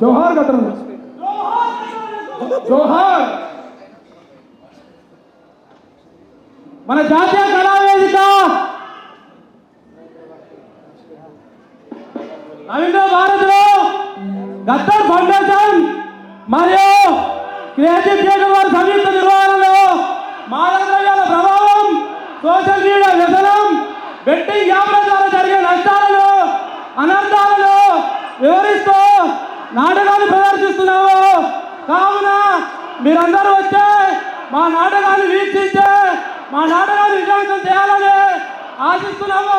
जोहर का जोहर। मैं जाते బెట్టింగ్ యాప్ల ద్వారా జరిగే నష్టాలను అనర్థాలను వివరిస్తూ నాటకాలు ప్రదర్శిస్తున్నాము. కావున మీరందరూ వచ్చే మా నాటకాన్ని వీక్షించే మా నాటకాన్ని విజయవంతం చేయాలని ఆశిస్తున్నాము.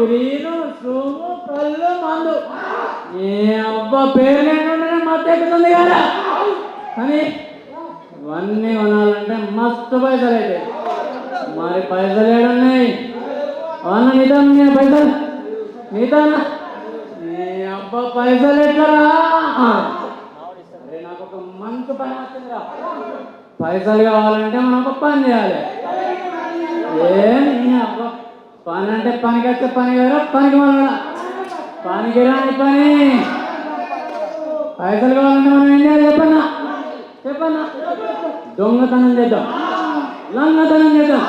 గ్రీను సోము కళ్ళు మందు. ఏ అబ్బా పేరు లేకుండా మత్తు ఎక్కుతుంది కదా కానీ ఇవన్నీ కొనాలంటే మస్తు పైసలు అయితే. మరి పైసలు ఏడున్నాయి? అన్న నిజం నీ పైసలు? నీతో ఏ అబ్బా పైసలు ఎట్లరా? నాకు ఒక మంత్ పని వచ్చిందిరా. పైసలు కావాలంటే మనం ఒక పని చేయాలి. ఏమి అబ్బా పని అంటే పనికి వచ్చే పని కదా పనికి మన పనికి రాని పని. పైసలు కావాలంటే మనం ఏం చేయాలి? చెప్పన్నా? చెప్పన్నా? దొంగతనం చేద్దాం. లంగతనం చేద్దాం.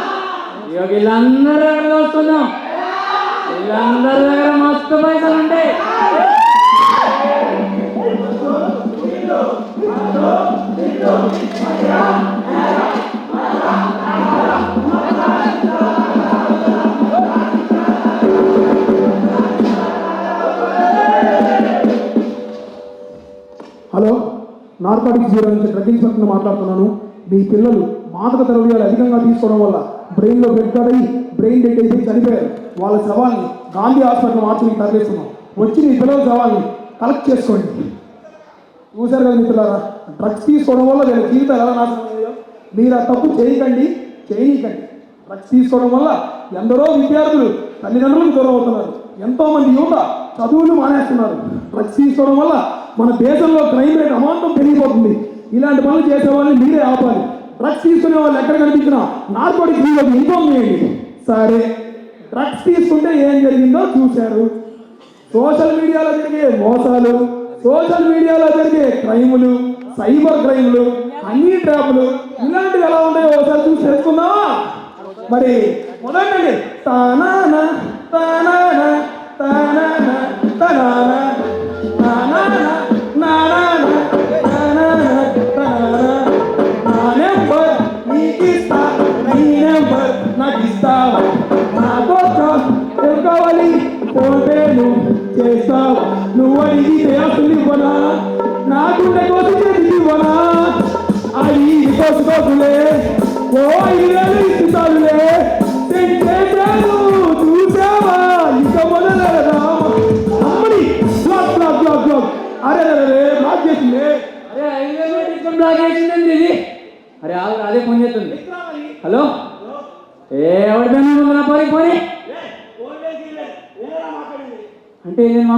ఇక వీళ్ళందరి దగ్గర వస్తున్నాం వీళ్ళందరి దగ్గర మస్తు పైసలు ఉంటాయి Thank you. నార్కాటిక్స్ బ్యూరో నుంచి మాట్లాడుతున్నాను. మీ పిల్లలు మాదక ద్రవ్యాలు అధికంగా తీసుకోవడం వల్ల బ్రెయిన్లో బ్లడ్ అయ్యి బ్రెయిన్ డెడ్ అయిపోయి చనిపోయారు. వాళ్ళ శవాల్ని గాంధీ హాస్పిటల్ మార్చి తరలిస్తున్నాం. వచ్చి మీ పిల్లల శవాల్ని కలెక్ట్ చేసుకోండి. చూశారు కదా మిత్రులారా డ్రగ్స్ తీసుకోవడం వల్ల వీళ్ళ జీవితాలు ఎలా నాశనం అయ్యాయో? మీరు ఆ తప్పు చేయకండి చేయకండి డ్రగ్స్ తీసుకోవడం వల్ల ఎందరో విద్యార్థులు తల్లిదండ్రులకు దూరం అవుతున్నారు. ఎంతోమంది యువత చదువులు మానేస్తున్నారు. డ్రగ్స్ తీసుకోవడం వల్ల మన దేశంలో క్రైమ్ రేట్ అమాంతం పెరిగిపోతుంది. ఇలాంటి పనులు చేసే వాళ్ళని మీరే ఆపాలి. డ్రగ్స్ తీసుకునే వాళ్ళు ఎక్కడ కనిపించినా నార్కోటిక్ వీళ్ళకి ఇన్ఫామ్ చేయండి. సరే. డ్రగ్స్ తీసుకుంటే ఏం జరిగిందో చూశారు. సోషల్ మీడియాలో జరిగే మోసాలు సోషల్ మీడియాలో జరిగే క్రైములు సైబర్ క్రైములు అన్ని ట్రాపులు ఇలాంటివి ఎలా ఉన్నాయో ఒకసారి చూసి తెలుసుకుందామా? మరి మొదలండి తానా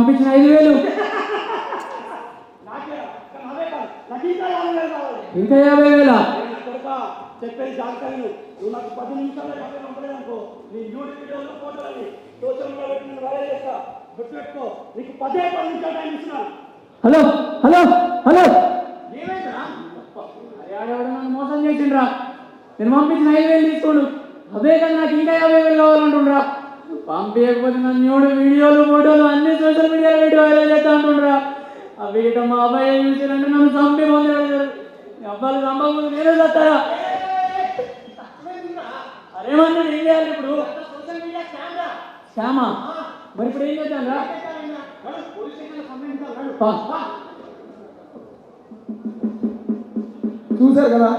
పంపించిన ఐదు వేలు. కాదు ఇంకా యాభై వేలు చెప్పేది జాగ్రత్తగా. నువ్వు నాకు పది నిమిషాల్లో డబ్బులు పంపలేదనుకో నీ యూట్యూబ్ వీడియోలు ఫోటోలని సోషల్ మీడియా పెట్టి నేను వైరల్ చేస్తా. గుర్తుపెట్టుకో నీకు పదే పది నిమిషాలు టైం హలో హలో హలో. ఏమైందా మోసం చేసిండ్రా. నేను పంపించిన ఐదు వేలు తీసుకోండు. అదే కానీ నాకు ఇంకా యాభై వేలు కావాలంటుండ్రా. పంపించకపోతే నన్ను ఎవడు వీడియోలు ఫోటోలు అన్ని సోషల్ మీడియా పెట్టి వైరల్ చేస్తా అంటుండ్రా. అవి వీడియో మా అబ్బాయి చూసిరంటే నన్ను చంపి పొందాడు అబ్బాయిలు చంపకపోతే నేనే చేస్తారా మన ఏం చేయాలి ఇప్పుడు? శ్యామా మరి ఇప్పుడు ఏం చేద్దాంరా చూశారు కదా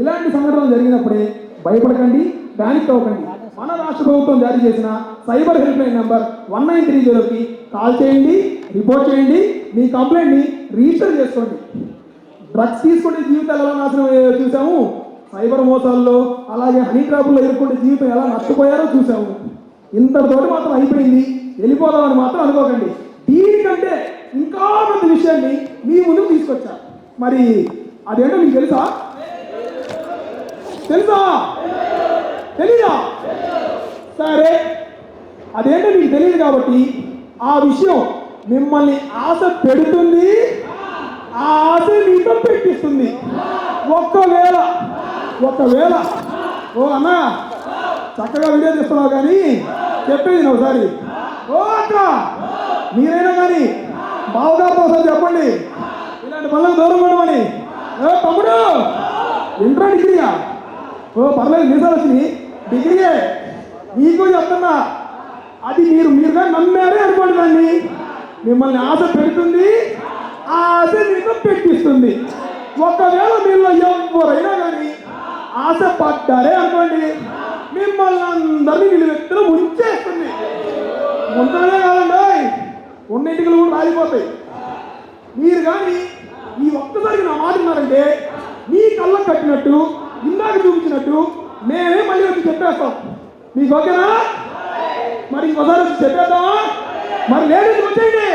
ఇలాంటి సంఘటనలు జరిగినప్పుడే భయపడకండి దానికి అవ్వకండి. మన రాష్ట్ర ప్రభుత్వం జారీ చేసిన cyber helpline number one nine three జీరోకి కాల్ చేయండి రిపోర్ట్ చేయండి మీ కంప్లైంట్ని రిజిస్టర్ చేసుకోండి. డ్రగ్స్ తీసుకుంటే జీవితాలు ఎలా నాశనం చూసాము సైబర్ మోసాల్లో అలాగే హనీ ట్రాపుల్లో ఎదుర్కొంటే జీవితం ఎలా నష్టపోయారో చూసాము ఇంతటితోటి మాత్రం అయిపోయింది. వెళ్ళిపోదామని మాత్రం అనుకోకండి. దీనికంటే ఇంకా పెద్ద విషయాన్ని మీ ముందుకు తీసుకొచ్చా. మరి అదేంటో మీకు తెలుసా? తెలుసా? తెలీదా? సరే అదేంటో మీకు తెలియదు కాబట్టి ఆ విషయం మిమ్మల్ని ఆశ పెడుతుంది. ఆ ఆశ మీతో పెట్టిస్తుంది. ఒక్కవేళ ఒకవేళ ఓ అన్న చక్కగా వీడియో చేస్తున్నావు కానీ చెప్పేది ఒకసారి. ఓ అక్క మీరైనా కానీ బావగారు కోసం చెప్పండి. ఇలాంటి పనులకు దూరం ఉండమని ఓ తమ్ముడు ఇంట్రా డిగ్రీయా? ఓ పర్లేదు మీసాలు వచ్చినాయి డిగ్రీయే. నీకు చెప్తున్నా. అది మీరు మీరుగా నమ్మారే అనుకోండి దాన్ని మిమ్మల్ని ఆశ పెడుతుంది ఆ ఆశ మీతో పెట్టిస్తుంది. ఒకవేళ మీలో ఎవరైనా కానీ ఆశ పడ్డారే అనుకోండి మిమ్మల్ని అందరినీ నిలువెత్తున ముంచేస్తుంది. ముంచడమే కాదండి ఉన్నింటికలు కూడా రాలిపోతాయి. మీరు కానీ ఈ ఒక్కసారి నా మాట మీ కళ్ళకు కట్టినట్టు ఇందాక చూపించినట్టు మేమే మళ్ళీ వచ్చి చెప్పేస్తాం. మీకు ఓకేనా? మరి ఇంకోసారి చెప్పేద్దామా మరి లేడీస్ వచ్చేయండి.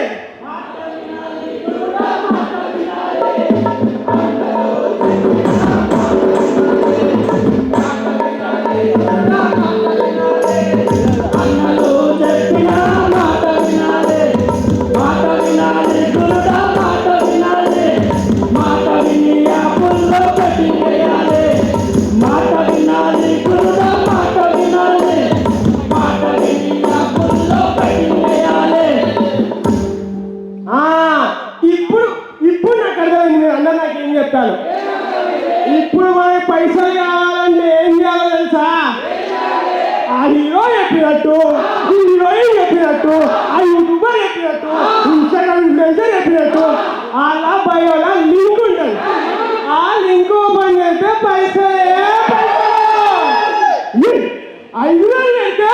yetu ndilo ile yetu ayububare yetu unshagal mezere yetu alabayola linkundal alingo banete paise ஐநூறு எடுத்து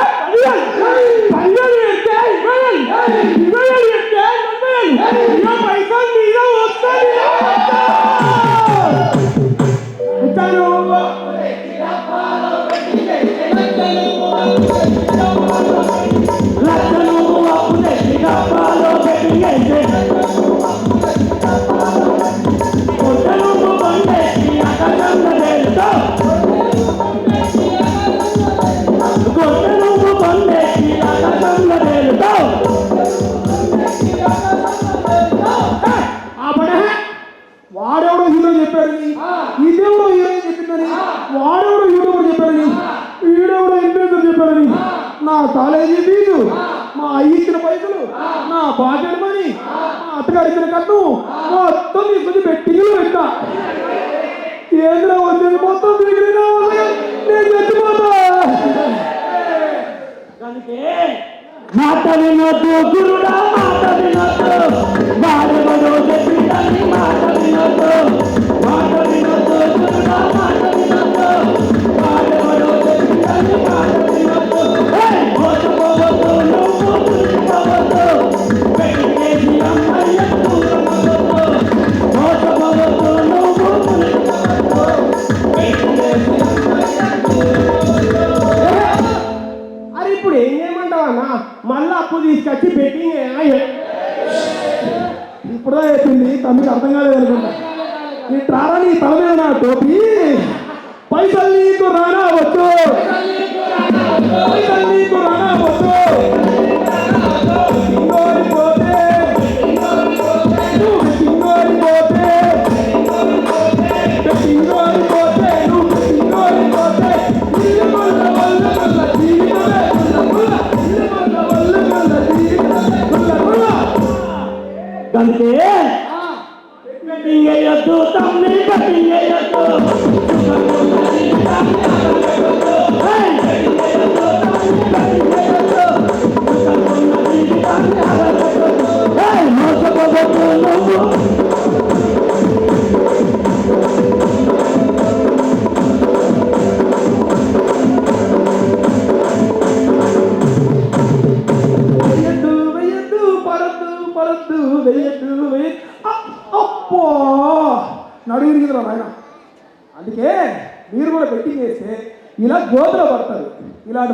பன்னெண்டு எடுத்து இருபது எடுத்து இருபது எடுத்து అయ్యి ఇచ్చిన పైసలు నా బాకెట్ మనీ మా అత్తగారు ఇచ్చిన కట్టు మొత్తం తీసుకొచ్చి బెట్టింగ్లో పెట్టా ఏంద్రా వచ్చేది మొత్తం తిరిగి నేను చచ్చిపోతా. అందుకే మాట వినొద్దు గురుడా వినొద్దు మాట వినొద్దు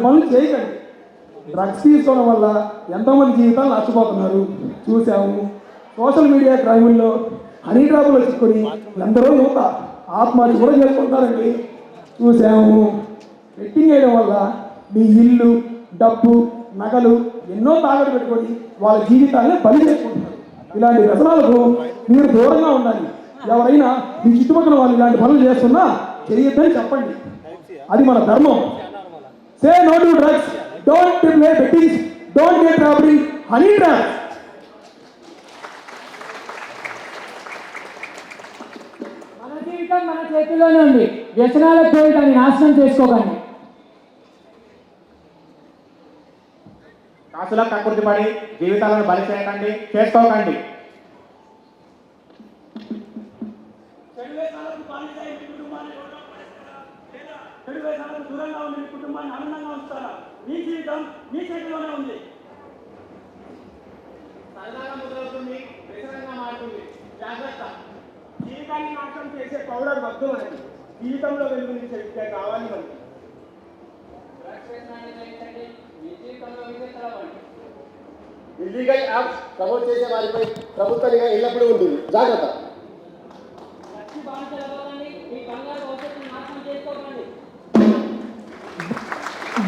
పనులు చేయకండి. డ్రగ్స్ తీసుకోవడం వల్ల ఎంతోమంది జీవితాలు నష్టపోతున్నారు చూసాము సోషల్ మీడియా క్రైముల్లో హనీ డ్రాపులు వచ్చుకొని ఎందరో యువత ఆత్మహత్య కూడా చేసుకుంటారండి చూసాము బెట్టింగ్ చేయడం వల్ల మీ ఇల్లు డబ్బు నగలు ఎన్నో తాగట్టు పెట్టుకొని వాళ్ళ జీవితాన్ని బలి చేసుకుంటున్నారు. ఇలాంటి వ్యసనాలకు మీరు దూరంగా ఉండాలి ఎవరైనా మీ చుట్టుపక్కల వాళ్ళు ఇలాంటి పనులు చేస్తున్నా చేయొద్దని చెప్పండి. అది మన ధర్మం. Say no to drugs don't play bettings don't get robbery honey drugs మన జీవితం మన చేతిలోనే ఉంది. వ్యసనాలకు పోయి దాన్ని నాశనం చేసుకోకండి. కాసుల కక్కుర్తి పడి జీవితాలను బలి చేయకండి. చేసుకోకండి చెడు వ్యసనాలకు దూరంగా ఉండి మీ కుటుంబాన్ని ఆనందంగా ఉంచుతారా? మీ జీవితం మీ చేతిలోనే ఉంది. సరదాగా మొదలవుతుంది వ్యసనంగా మారుతుంది. జాగ్రత్త. జీవితాన్ని నాశనం చేసే పౌడర్ వద్దు మనకి జీవితంలో వెలుగునిచ్చే విద్య కావాలి మనకి ఇల్లీగల్ యాప్స్ ప్రమోట్ చేసే వారిపై ప్రభుత్వ నిఘా ఎల్లప్పుడూ ఉంటుంది. జాగ్రత్త.